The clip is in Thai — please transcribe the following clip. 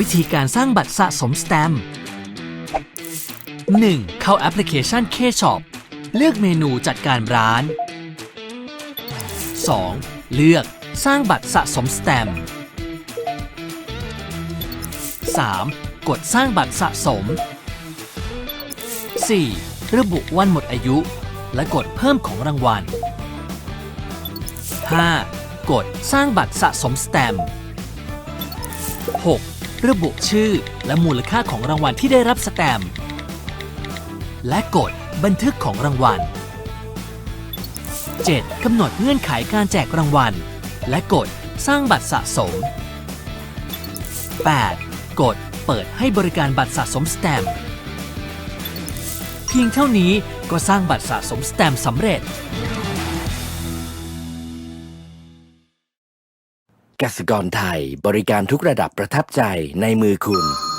วิธีการสร้างบัตรสะสมสแตมป์ 1. เข้าแอปพลิเคชัน K-Shop เลือกเมนูจัดการร้าน 2. เลือกสร้างบัตรสะสมสแตมป์ 3. กดสร้างบัตรสะสม 4. ระบุวันหมดอายุ และกดเพิ่มของรางวัล 5. กดสร้างบัตรสะสมสแตมป์ 6. ระบุชื่อ และมูลค่าของรางวัลที่ได้รับสแตมป์และกดบันทึกของรางวัล 7. กำหนดเงื่อนไขการแจกรางวัล และกดสร้างบัตรสะสม 8. กดเปิดให้บริการบัตรสะสมสแตมป์เพียงเท่านี้ก็สร้างบัตรสะสมสแตมป์สำเร็จ กสิกรไทยบริการทุกระดับประทับใจในมือคุณ